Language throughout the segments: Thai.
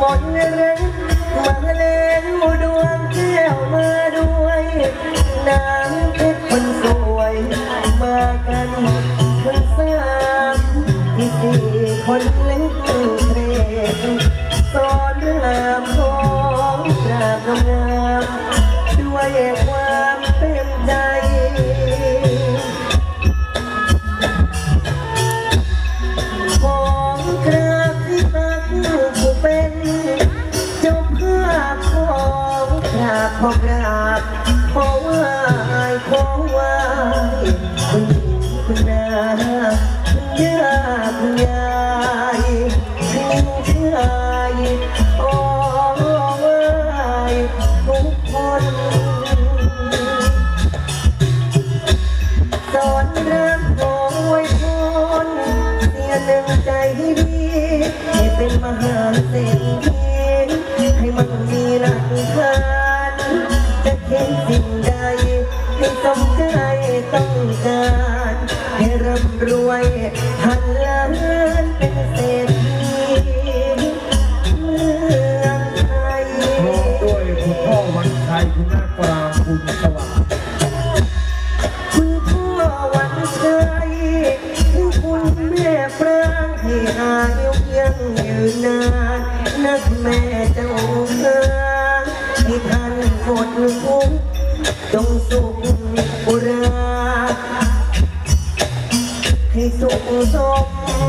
ฝนเร้นมาเล้วดวงเที่ยวมาด้วยนางเพชรคนสวย มากันทั้งสามที่สี่คนเล็ก ขอกราบขอไหว้ขอไหว้คุณหญิงคุณนาคุณย่าคุณยายคุณชายขอไหว้ทุกคน สอนเรื่องของไว้พรเสียหนึ่งใจให้ดีให้เป็นมหาเศรษฐี ใจต้องการให้ร่ำรวยพันล้านเป็นเศรษฐีเมืองไทยพร้อมด้วยคุณพ่อวันชัยคุณแม่ปรางคุณสวัสดิ์คุณพ่อวันชัยคือคุณแม่ปรางให้อายุยังยืนนานนักแม่เจ้าเอ๋ยให้ท่านหมดทุกจง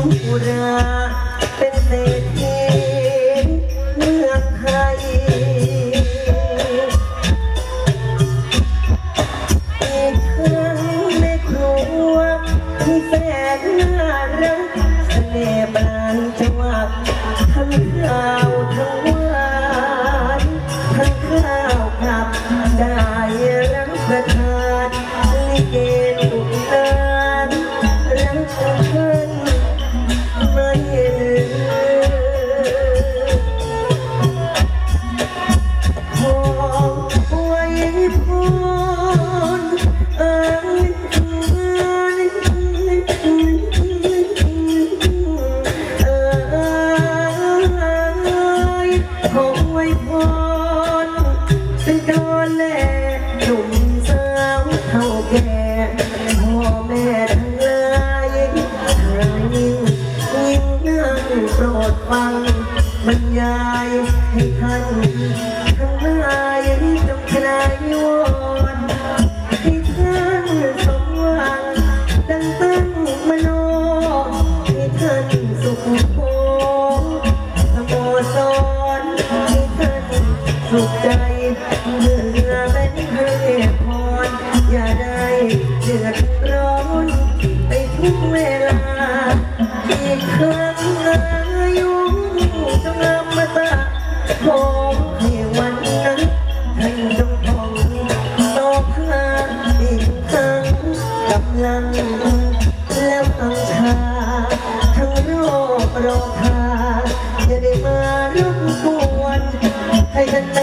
อุรา เป็นเศรษฐีเมืองไทยอีกครั้งในครัวที่แสนน่ารักเสน่ห์บานจังหวะทั้งข้าวทั้งวาน เป็นตอนแลหนุ่มสาวเท่าแก่พ่อแม่ทั้งหลายทางยิ่งยิ่งนั่งโปรดฟังบรรยายให้ท่านทั้งหลายจงคลายวอนให้ท่านสมหวังดังตั้งมโนให้ท่านสุขโภสโมสรให้ท่านสุขใจ ดือดร้อนไปทุกเวลา อีกครั้งอายุจงอมตะขอให้วันนั้นท่านจงพองต่อพาอีกครั้งกำลัง แล้วอังชา ทั้งโรคโรคาจะได้มารบกวนให้ท่าน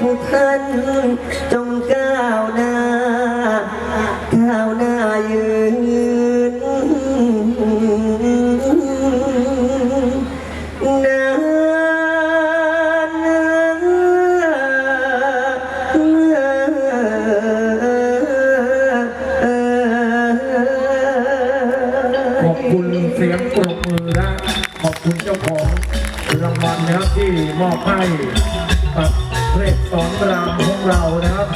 ทุกท่านจงก้าวหน้า ก้าวหน้ายืนนานขอบคุณเสียงปรบมือนะขอบคุณเจ้าของรางวัลนะครับที่มอบให้กับ เพลงสอนรามของเรานะครับ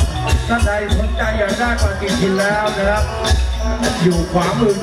ท่านใดสนใจอยากได้ปฏิทินแล้วนะครับ อยู่ขวามือ